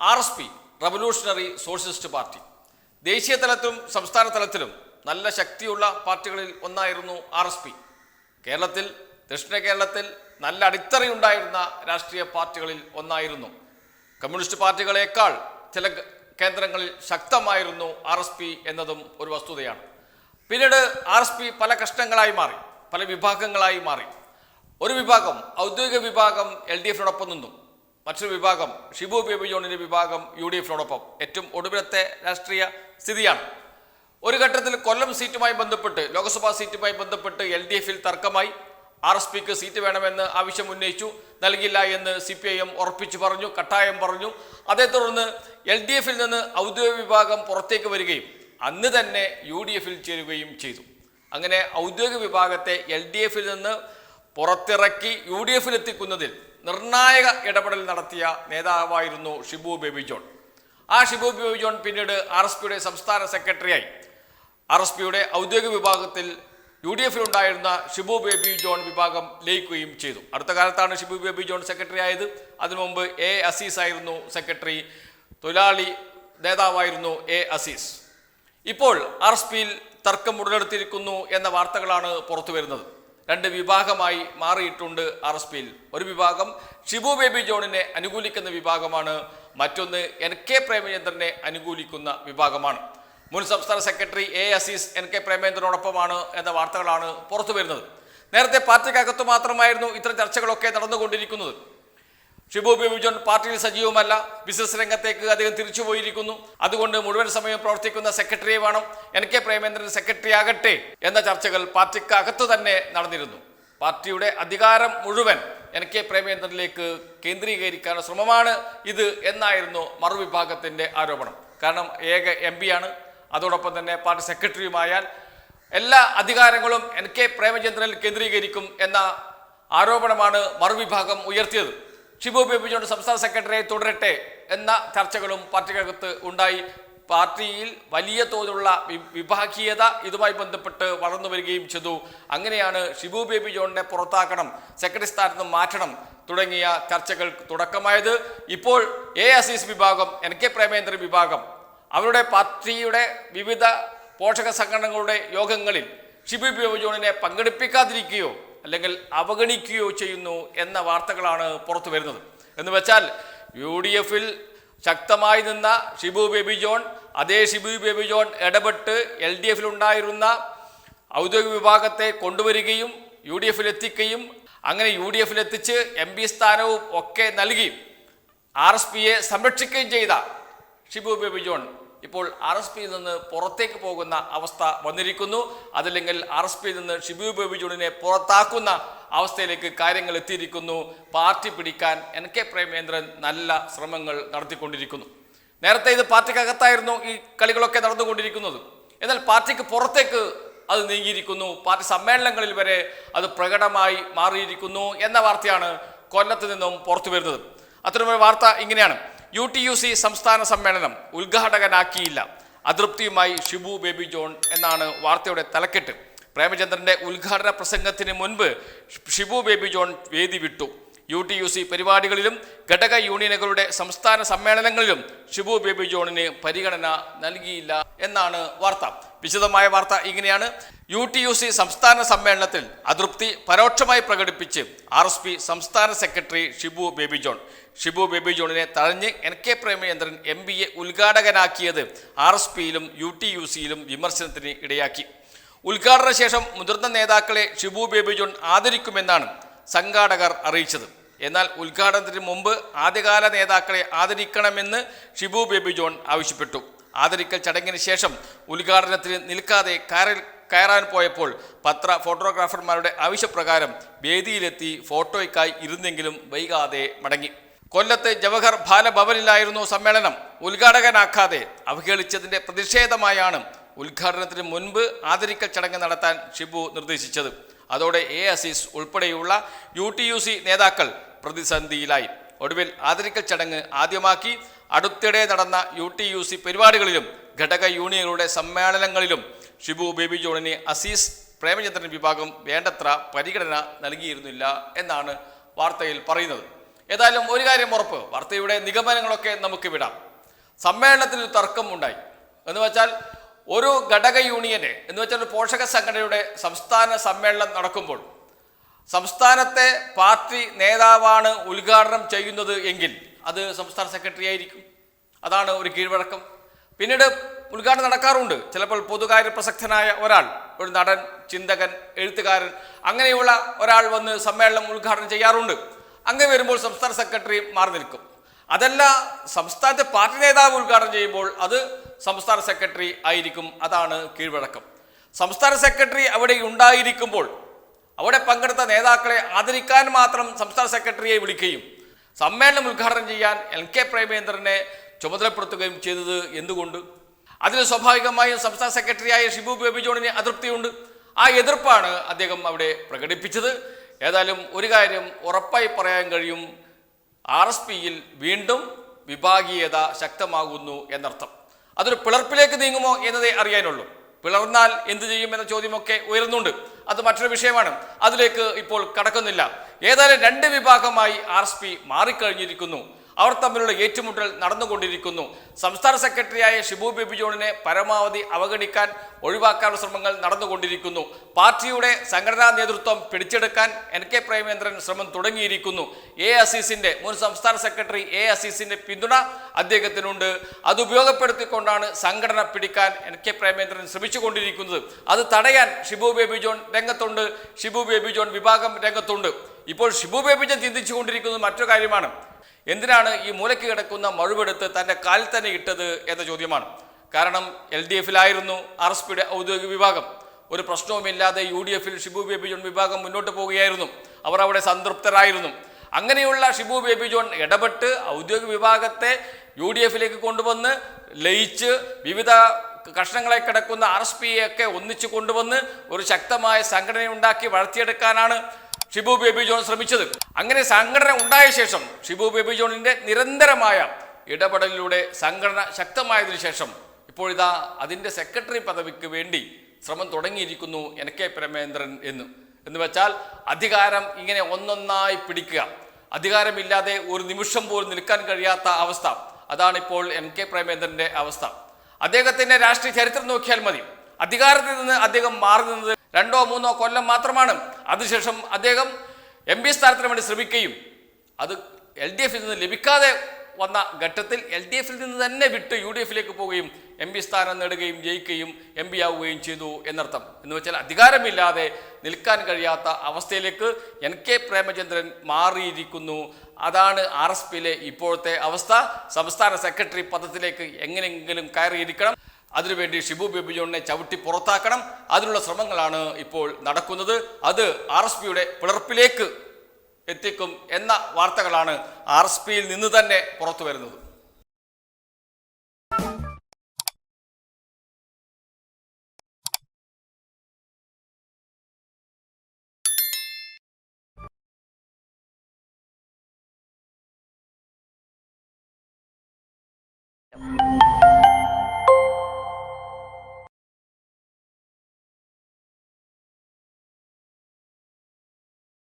R S P revolutionary socialist party. ദേശീയ തലത്തിലും സംസ്ഥാന തലത്തിലും നല്ല ശക്തിയുള്ള പാർട്ടികളിൽ ഒന്നായിരുന്നു ആർ എസ് പി. കേരളത്തിൽ ദക്ഷിണ കേരളത്തിൽ നല്ല അടിത്തറയുണ്ടായിരുന്ന രാഷ്ട്രീയ പാർട്ടികളിൽ ഒന്നായിരുന്നു. കമ്മ്യൂണിസ്റ്റ് പാർട്ടികളേക്കാൾ ചില കേന്ദ്രങ്ങളിൽ ശക്തമായിരുന്നു ആർ എസ് പി എന്നതും ഒരു വസ്തുതയാണ്. പിന്നീട് ആർ എസ് പി പല കഷ്ണങ്ങളായി മാറി പല വിഭാഗങ്ങളായി മാറി. ഒരു വിഭാഗം ഔദ്യോഗിക വിഭാഗം എൽ ഡി എഫിനോടൊപ്പം നിന്നു. മറ്റൊരു വിഭാഗം ഷിബു ബേബി ജോണിന്റെ വിഭാഗം യു ഡി എഫിനോടൊപ്പം ഏറ്റവും ഒടുവിലത്തെ രാഷ്ട്രീയ സ്ഥിതിയാണ്. ഒരു ഘട്ടത്തിൽ കൊല്ലം സീറ്റുമായി ബന്ധപ്പെട്ട് ലോക്സഭാ സീറ്റുമായി ബന്ധപ്പെട്ട് എൽ ഡി എഫിൽ തർക്കമായി. ആർ എസ് പിക്ക് സീറ്റ് വേണമെന്ന് ആവശ്യം ഉന്നയിച്ചു. നൽകില്ല എന്ന് സി പി ഐ എം ഉറപ്പിച്ചു പറഞ്ഞു കട്ടായം പറഞ്ഞു. അതേ തുടർന്ന് എൽ ഡി എഫിൽ നിന്ന് ഔദ്യോഗിക വിഭാഗം പുറത്തേക്ക് വരികയും അന്ന് തന്നെ യു ഡി എഫിൽ ചേരുകയും ചെയ്തു. അങ്ങനെ ഔദ്യോഗിക വിഭാഗത്തെ എൽ ഡി എഫിൽ നിന്ന് പുറത്തിറക്കി യു ഡി എഫിൽ എത്തിക്കുന്നതിൽ നിർണായക ഇടപെടൽ നടത്തിയ നേതാവായിരുന്നു ഷിബു ബേബി ജോൺ. ആ ഷിബു ബേബി ജോൺ പിന്നീട് ആർ എസ് പിയുടെ സംസ്ഥാന സെക്രട്ടറിയായി. ആർ എസ് പിയുടെ ഔദ്യോഗിക വിഭാഗത്തിൽ യു ഡി എഫിലുണ്ടായിരുന്ന ഷിബു ബേബി ജോൺ വിഭാഗം ലയിക്കുകയും ചെയ്തു. അടുത്ത കാലത്താണ് ഷിബു ബേബി ജോൺ സെക്രട്ടറി ആയത് അതിനു മുമ്പ് എ അസീസ് ആയിരുന്നു സെക്രട്ടറി. തൊഴിലാളി നേതാവായിരുന്നു എ അസീസ്. ഇപ്പോൾ ആർ എസ് പിയിൽ തർക്കം ഉടലെടുത്തിരിക്കുന്നു എന്ന വാർത്തകളാണ് പുറത്തു വരുന്നത് രണ്ട് വിഭാഗമായി മാറിയിട്ടുണ്ട് ആർ എസ് പിയിൽ ഒരു വിഭാഗം ഷിബു ബേബി ജോണിനെ അനുകൂലിക്കുന്ന വിഭാഗമാണ്. മറ്റൊന്ന് എൻ കെ പ്രേമചന്ദ്രനെ അനുകൂലിക്കുന്ന വിഭാഗമാണ്. മുൻ സംസ്ഥാന secretary A Azeez N K പ്രേമചന്ദ്രനോടൊപ്പമാണ് എന്ന വാർത്തകളാണ് പുറത്തു വരുന്നത് നേരത്തെ പാർട്ടിക്കകത്ത് മാത്രമായിരുന്നു ഇത്തരം ചർച്ചകളൊക്കെ നടന്നുകൊണ്ടിരിക്കുന്നത്. ഷിബു ബേബി ജോൺ പാർട്ടിയിൽ സജീവമല്ല. ബിസിനസ് രംഗത്തേക്ക് അദ്ദേഹം തിരിച്ചുപോയിരിക്കുന്നു. അതുകൊണ്ട് മുഴുവൻ സമയം പ്രവർത്തിക്കുന്ന സെക്രട്ടറിയെ വേണം. എൻ കെ പ്രേമേന്ദ്രൻ സെക്രട്ടറി ആകട്ടെ എന്ന ചർച്ചകൾ പാർട്ടിക്ക് അകത്തു തന്നെ നടന്നിരുന്നു. പാർട്ടിയുടെ അധികാരം മുഴുവൻ എൻ കെ പ്രേമേന്ദ്രനിലേക്ക് കേന്ദ്രീകരിക്കാനുള്ള ശ്രമമാണ് ഇത് എന്നായിരുന്നു മറുവിഭാഗത്തിന്റെ ആരോപണം. കാരണം ഏക എം ആണ്. അതോടൊപ്പം തന്നെ പാർട്ടി സെക്രട്ടറിയുമായാൽ എല്ലാ അധികാരങ്ങളും എൻ കെ പ്രേമചന്ദ്രനിൽ കേന്ദ്രീകരിക്കും എന്ന ആരോപണമാണ് മറുവിഭാഗം ഉയർത്തിയത്. ഷിബു ബേബി ജോൺ സംസ്ഥാന സെക്രട്ടറിയെ തുടരട്ടെ എന്ന ചർച്ചകളും പാർട്ടിക്കകത്ത് ഉണ്ടായി. പാർട്ടിയിൽ വലിയ തോതിലുള്ള വിഭാഗീയത ഇതുമായി ബന്ധപ്പെട്ട് വളർന്നു വരികയും ചെയ്തു. അങ്ങനെയാണ് ഷിബു ബേബി ജോണിനെ പുറത്താക്കണം സെക്രട്ടറി സ്ഥാനത്ത് മാറ്റണം തുടങ്ങിയ ചർച്ചകൾ തുടക്കമായത്. ഇപ്പോൾ എ അസീസ് വിഭാഗം എൻ കെ പ്രേമേന്ദ്രൻ വിഭാഗം അവരുടെ പാർട്ടിയുടെ വിവിധ പോഷക സംഘടനകളുടെ യോഗങ്ങളിൽ ഷിബു ബേബി ജോണിനെ പങ്കെടുപ്പിക്കാതിരിക്കുകയോ അല്ലെങ്കിൽ അവഗണിക്കുകയോ ചെയ്യുന്നു എന്ന വാർത്തകളാണ് പുറത്തു വരുന്നത്. എന്ന് വെച്ചാൽ യു ഡി എഫിൽ ശക്തമായി നിന്ന ഷിബു ബേബി ജോൺ അതേ ഷിബു ബേബി ജോൺ ഇടപെട്ട് എൽ ഡി എഫിൽ ഉണ്ടായിരുന്ന ഔദ്യോഗിക വിഭാഗത്തെ കൊണ്ടുവരികയും യു ഡി എഫിൽ എത്തിക്കുകയും അങ്ങനെ യു ഡി എഫിൽ എത്തിച്ച് എം പി സ്ഥാനവും ഒക്കെ നൽകി ആർ എസ് പിയെ സംരക്ഷിക്കുകയും ചെയ്ത ഷിബു ബേബി ജോൺ ഇപ്പോൾ ആർ എസ് പിയിൽ നിന്ന് പുറത്തേക്ക് പോകുന്ന അവസ്ഥ വന്നിരിക്കുന്നു. അതല്ലെങ്കിൽ ആർ എസ് പിയിൽ നിന്ന് ഷിബു ബേബി ജോണിനെ പുറത്താക്കുന്ന അവസ്ഥയിലേക്ക് കാര്യങ്ങൾ എത്തിയിരിക്കുന്നു. പാർട്ടി പിടിക്കാൻ എൻ കെ പ്രേമേന്ദ്രൻ നല്ല ശ്രമങ്ങൾ നടത്തിക്കൊണ്ടിരിക്കുന്നു. നേരത്തെ ഇത് പാർട്ടിക്കകത്തായിരുന്നു ഈ കളികളൊക്കെ നടന്നുകൊണ്ടിരിക്കുന്നത്. എന്നാൽ പാർട്ടിക്ക് പുറത്തേക്ക് അത് നീങ്ങിയിരിക്കുന്നു. പാർട്ടി സമ്മേളനങ്ങളിൽ വരെ അത് പ്രകടമായി മാറിയിരിക്കുന്നു എന്ന വാർത്തയാണ് കൊല്ലത്ത് നിന്നും പുറത്തു വരുന്നത് അത്തരമൊരു വാർത്ത ഇങ്ങനെയാണ്. യു ടി യു സി സംസ്ഥാന സമ്മേളനം ഉദ്ഘാടകനാക്കിയില്ല. അതൃപ്തിയുമായി ഷിബു ബേബി ജോൺ എന്നാണ് വാർത്തയുടെ തലക്കെട്ട്. പ്രേമചന്ദ്രന്റെ ഉദ്ഘാടന പ്രസംഗത്തിന് മുൻപ് ഷിബു ബേബി ജോൺ വേദി വിട്ടു. യു ടി യു സി പരിപാടികളിലും ഘടക യൂണിയനുകളുടെ സംസ്ഥാന സമ്മേളനങ്ങളിലും ഷിബു ബേബി ജോണിന് പരിഗണന നൽകിയില്ല എന്നാണ് വാർത്ത. വിശദമായ വാർത്ത ഇങ്ങനെയാണ്. യു ടി യു സി സംസ്ഥാന സമ്മേളനത്തിൽ അതൃപ്തി പരോക്ഷമായി പ്രകടിപ്പിച്ച് ആർ എസ് പി സംസ്ഥാന സെക്രട്ടറി ഷിബു ബേബി ജോൺ ഷിബു ബേബി ജോണിനെ തഴഞ്ഞ് N K Premachandran M B A ഉദ്ഘാടകനാക്കിയത് R S പിയിലും യു ടി യു സിയിലും വിമർശനത്തിന് ഇടയാക്കി. ഉദ്ഘാടന ശേഷം മുതിർന്ന നേതാക്കളെ ഷിബു ബേബി ജോൺ ആദരിക്കുമെന്നാണ് സംഘാടകർ അറിയിച്ചത്. എന്നാൽ ഉദ്ഘാടനത്തിന് മുമ്പ് ആദ്യകാല നേതാക്കളെ ആദരിക്കണമെന്ന് ഷിബു ബേബി ജോൺ ആവശ്യപ്പെട്ടു. ആദരിക്കൽ ചടങ്ങിന് ശേഷം ഉദ്ഘാടനത്തിന് നിൽക്കാതെ കയറി കയറാൻ പോയപ്പോൾ പത്ര ഫോട്ടോഗ്രാഫർമാരുടെ ആവശ്യപ്രകാരം വേദിയിലെത്തി ഫോട്ടോയ്ക്കായി ഇരുന്നെങ്കിലും വൈകാതെ മടങ്ങി. കൊല്ലത്ത് ജവഹർ ബാലഭവനിലായിരുന്നു സമ്മേളനം. ഉദ്ഘാടകനാക്കാതെ അവഹേളിച്ചതിന്റെ പ്രതിഷേധമായാണ് ഉദ്ഘാടനത്തിന് മുൻപ് ആദരിക്കൽ ചടങ്ങ് നടത്താൻ ഷിബു നിർദ്ദേശിച്ചത്. അതോടെ എ അസീസ് ഉൾപ്പെടെയുള്ള യു നേതാക്കൾ പ്രതിസന്ധിയിലായി. ഒടുവിൽ ആദരിക്കൽ ചടങ്ങ് ആദ്യമാക്കി അടുത്തിടെ നടന്ന യു ടി യു സി പരിപാടികളിലും ഘടക യൂണിയനുകളുടെ സമ്മേളനങ്ങളിലും ഷിബു ബേബി ജോണിന് അസീസ് പ്രേമചന്ദ്രൻ വിഭാഗം വേണ്ടത്ര പരിഗണന നൽകിയിരുന്നില്ല എന്നാണ് വാർത്തയിൽ പറയുന്നത്. ഏതായാലും ഒരു കാര്യം ഉറപ്പ് വാർത്തയുടെ നിഗമനങ്ങളൊക്കെ നമുക്ക് വിടാം. സമ്മേളനത്തിൽ തർക്കം ഉണ്ടായി. എന്ന് വെച്ചാൽ ഒരു ഘടക യൂണിയനെ എന്ന് വെച്ചാൽ ഒരു പോഷക സംഘടനയുടെ സംസ്ഥാന സമ്മേളനം നടക്കുമ്പോൾ സംസ്ഥാനത്തെ പാർട്ടി നേതാവാണ് ഉദ്ഘാടനം ചെയ്യുന്നത് എങ്കിൽ അത് സംസ്ഥാന സെക്രട്ടറി ആയിരിക്കും. അതാണ് ഒരു കീഴ്വഴക്കം. പിന്നീട് ഉദ്ഘാടനം നടക്കാറുണ്ട്. ചിലപ്പോൾ പൊതുകാര്യ പ്രസക്തനായ ഒരാൾ ഒരു നടൻ ചിന്തകൻ എഴുത്തുകാരൻ അങ്ങനെയുള്ള ഒരാൾ വന്ന് സമ്മേളനം ഉദ്ഘാടനം ചെയ്യാറുണ്ട്. അങ്ങനെ വരുമ്പോൾ സംസ്ഥാന സെക്രട്ടറി മാറി നിൽക്കും. അതല്ല സംസ്ഥാനത്തെ പാർട്ടി നേതാവ് ഉദ്ഘാടനം ചെയ്യുമ്പോൾ അത് സംസ്ഥാന സെക്രട്ടറി ആയിരിക്കും. അതാണ് കീഴ്വഴക്കം. സംസ്ഥാന സെക്രട്ടറി അവിടെ ഉണ്ടായിരിക്കുമ്പോൾ അവിടെ പങ്കെടുത്ത നേതാക്കളെ ആദരിക്കാൻ മാത്രം സംസ്ഥാന സെക്രട്ടറിയെ വിളിക്കുകയും സമ്മേളനം ഉദ്ഘാടനം ചെയ്യാൻ എൽ കെ പ്രേമേന്ദ്രനെ ചുമതലപ്പെടുത്തുകയും ചെയ്തത് എന്തുകൊണ്ട്? അതിൽ സ്വാഭാവികമായും സംസ്ഥാന സെക്രട്ടറിയായ ഷിബു ബേബി ജോണിന് അതൃപ്തിയുണ്ട്. ആ എതിർപ്പാണ് അദ്ദേഹം അവിടെ പ്രകടിപ്പിച്ചത്. ഏതായാലും ഒരു കാര്യം ഉറപ്പായി പറയാൻ കഴിയും. ആർ എസ് പിയിൽ വീണ്ടും വിഭാഗീയത ശക്തമാകുന്നു എന്നർത്ഥം. അതൊരു പിളർപ്പിലേക്ക് നീങ്ങുമോ എന്നതേ അറിയാനുള്ളൂ. പിളർന്നാൽ എന്തു ചെയ്യുമെന്ന ചോദ്യമൊക്കെ ഉയരുന്നുണ്ട് അത് മറ്റൊരു വിഷയമാണ്. അതിലേക്ക് ഇപ്പോൾ കടക്കുന്നില്ല. ഏതായാലും രണ്ട് വിഭാഗമായി ആർ എസ് പി മാറിക്കഴിഞ്ഞിരിക്കുന്നു. അവർ തമ്മിലുള്ള ഏറ്റുമുട്ടൽ നടന്നുകൊണ്ടിരിക്കുന്നു. സംസ്ഥാന സെക്രട്ടറിയായ ഷിബു ബേബി ജോണിനെ പരമാവധി അവഗണിക്കാൻ ഒഴിവാക്കാനുള്ള ശ്രമങ്ങൾ നടന്നുകൊണ്ടിരിക്കുന്നു. പാർട്ടിയുടെ സംഘടനാ നേതൃത്വം പിടിച്ചെടുക്കാൻ എൻ കെ പ്രേമേന്ദ്രൻ ശ്രമം തുടങ്ങിയിരിക്കുന്നു. എ അസീസിന്റെ മുൻ സംസ്ഥാന സെക്രട്ടറി എ അസീസിന്റെ പിന്തുണ അദ്ദേഹത്തിനുണ്ട്. അത് ഉപയോഗപ്പെടുത്തിക്കൊണ്ടാണ് സംഘടന പിടിക്കാൻ എൻ കെ പ്രേമേന്ദ്രൻ ശ്രമിച്ചുകൊണ്ടിരിക്കുന്നത്. അത് തടയാൻ ഷിബു ബേബി ജോൺ രംഗത്തുണ്ട്. ഷിബു ബേബി ജോൺ വിഭാഗം രംഗത്തുണ്ട്. ഇപ്പോൾ ഷിബു ബേബി ജോൺ ചിന്തിച്ചുകൊണ്ടിരിക്കുന്നത് മറ്റൊരു കാര്യമാണ്. എന്തിനാണ് ഈ മൂലയ്ക്ക് കിടക്കുന്ന മഴുവെടുത്ത് തന്റെ കാലിൽ തന്നെ ഇട്ടത് എന്ന ചോദ്യമാണ്. കാരണം എൽ ഡി എഫിലായിരുന്നു ആർ എസ് പിയുടെ ഔദ്യോഗിക വിഭാഗം. ഒരു പ്രശ്നവുമില്ലാതെ യു ഡി എഫിൽ ഷിബു ബേബി ജോൺ വിഭാഗം മുന്നോട്ട് പോവുകയായിരുന്നു. അവർ അവിടെ സംതൃപ്തരായിരുന്നു. അങ്ങനെയുള്ള ഷിബു ബേബി ജോൺ ഇടപെട്ട് ഔദ്യോഗിക വിഭാഗത്തെ യു ഡി എഫിലേക്ക് കൊണ്ടുവന്ന് ലയിച്ച് വിവിധ കഷ്ണങ്ങളെ കിടക്കുന്ന ആർ എസ് പിയെ ഒക്കെ ഒന്നിച്ചു കൊണ്ടുവന്ന് ഒരു ശക്തമായ സംഘടനയുണ്ടാക്കി വളർത്തിയെടുക്കാനാണ് ഷിബു ബേബി ജോൺ ശ്രമിച്ചത്. അങ്ങനെ സംഘടന ഉണ്ടായ ശേഷം ഷിബു ബേബി ജോണിന്റെ നിരന്തരമായ ഇടപെടലിലൂടെ സംഘടന ശക്തമായതിനു ശേഷം ഇപ്പോഴിതാ അതിന്റെ സെക്രട്ടറി പദവിക്ക് വേണ്ടി ശ്രമം തുടങ്ങിയിരിക്കുന്നു എൻ കെ പ്രമേന്ദ്രൻ എന്ന്. എന്ന് വെച്ചാൽ അധികാരം ഇങ്ങനെ ഒന്നൊന്നായി പിടിക്കുക. അധികാരമില്ലാതെ ഒരു നിമിഷം പോലും നിൽക്കാൻ കഴിയാത്ത അവസ്ഥ. അതാണിപ്പോൾ എൻ കെ പ്രേമേന്ദ്രന്റെ അവസ്ഥ. അദ്ദേഹത്തിന്റെ രാഷ്ട്രീയ ചരിത്രം നോക്കിയാൽ മതി. അധികാരത്തിൽ നിന്ന് അദ്ദേഹം മാറി നിന്നത് രണ്ടോ മൂന്നോ കൊല്ലം മാത്രമാണ്. അതിനുശേഷം അദ്ദേഹം എം പി സ്ഥാനത്തിന് വേണ്ടി ശ്രമിക്കുകയും അത് എൽ ഡി എഫിൽ നിന്ന് ലഭിക്കാതെ വന്ന ഘട്ടത്തിൽ എൽ ഡി എഫിൽ നിന്ന് തന്നെ വിട്ട് യു ഡി എഫിലേക്ക് പോവുകയും എം പി സ്ഥാനം നേടുകയും ജയിക്കുകയും എം പി ആവുകയും ചെയ്തു എന്നർത്ഥം. എന്ന് വെച്ചാൽ അധികാരമില്ലാതെ നിൽക്കാൻ കഴിയാത്ത അവസ്ഥയിലേക്ക് എൻ കെ പ്രേമചന്ദ്രൻ മാറിയിരിക്കുന്നു. അതാണ് ആർ എസ് പിയിലെ ഇപ്പോഴത്തെ അവസ്ഥ. സംസ്ഥാന സെക്രട്ടറി പദത്തിലേക്ക് എങ്ങനെയെങ്കിലും കയറിയിരിക്കണം. അതിനുവേണ്ടി ഷിബു ബേബി ജോണിനെ ചവിട്ടി പുറത്താക്കണം. അതിനുള്ള ശ്രമങ്ങളാണ് ഇപ്പോൾ നടക്കുന്നത്. അത് ആർ എസ് പിയുടെ പിളർപ്പിലേക്ക് എത്തിക്കും എന്ന വാർത്തകളാണ് ആർ എസ് പിയിൽ നിന്ന് തന്നെ പുറത്തു വരുന്നത്